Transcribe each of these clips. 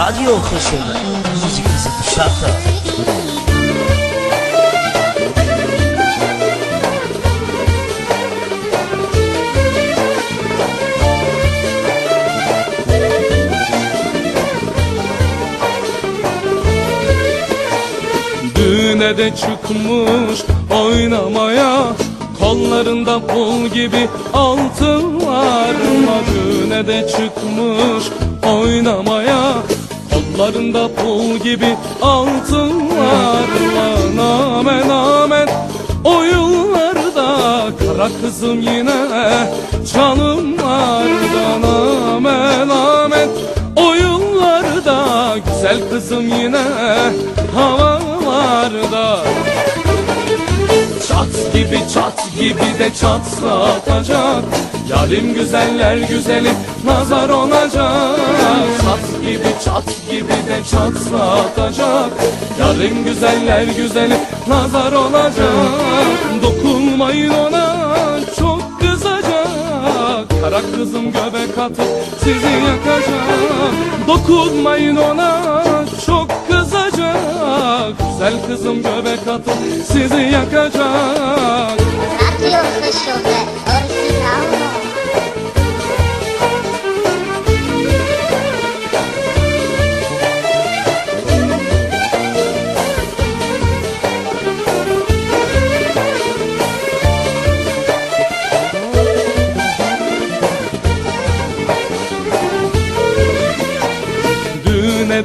Radio Müzik kızı şarkı Düğüne de çıkmış oynamaya Kollarında pul gibi altın var. Düğüne de çıkmış oynamaya Kollarında pul gibi altın var Amen o yıllarda Kara kızım yine canım var Amen amen. O yıllarda Güzel kızım yine havalarda Çat gibi çat gibi de çatlatacak Yarim güzeller güzeli nazar olacak. Çat gibi çat gibi de çatlatacak. Yarim güzeller güzeli nazar olacak. Dokunmayın ona çok kızacak. Kara kızım göbek atıp sizi yakacak. Dokunmayın ona çok kızacak. Güzel kızım göbek atıp sizi yakacak. Radio Official de original.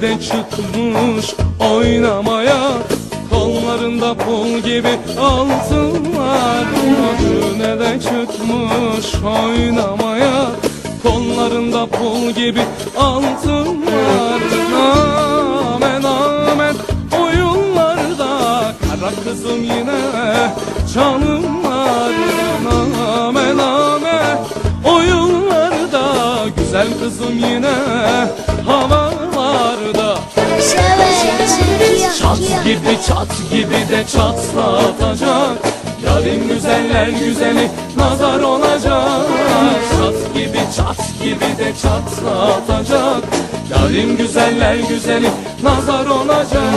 De çıkmış oynamaya Kollarında pul gibi altın var Düğüne de çıkmış oynamaya Kollarında pul gibi altın var Amen amen o yıllarda Kara kızım yine canım var Amen amen o yıllarda Güzel kızım yine Çat gibi çat gibi de çatlatacak. Yarın güzeller güzeli nazar olacak. Çat gibi çat gibi de çatlatacak. Yarın güzeller güzeli nazar olacak.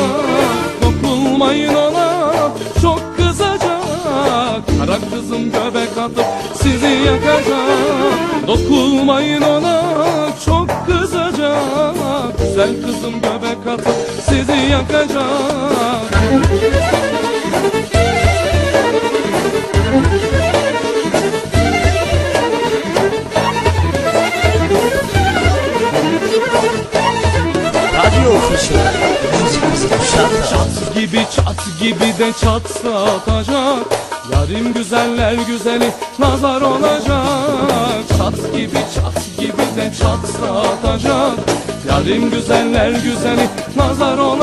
Dokunmayın ona çok kızacak. Kara kızım göbek atıp sizi yakacak. Dokunmayın ona çok kızacak. Güzel kızım göbek atıp sizi yakacak gibi çat gibi de çatlatacak Yarim güzeller güzeli nazar olacak. Çat gibi çat gibi de çatlatacak Yarim güzeller güzeli nazar olacak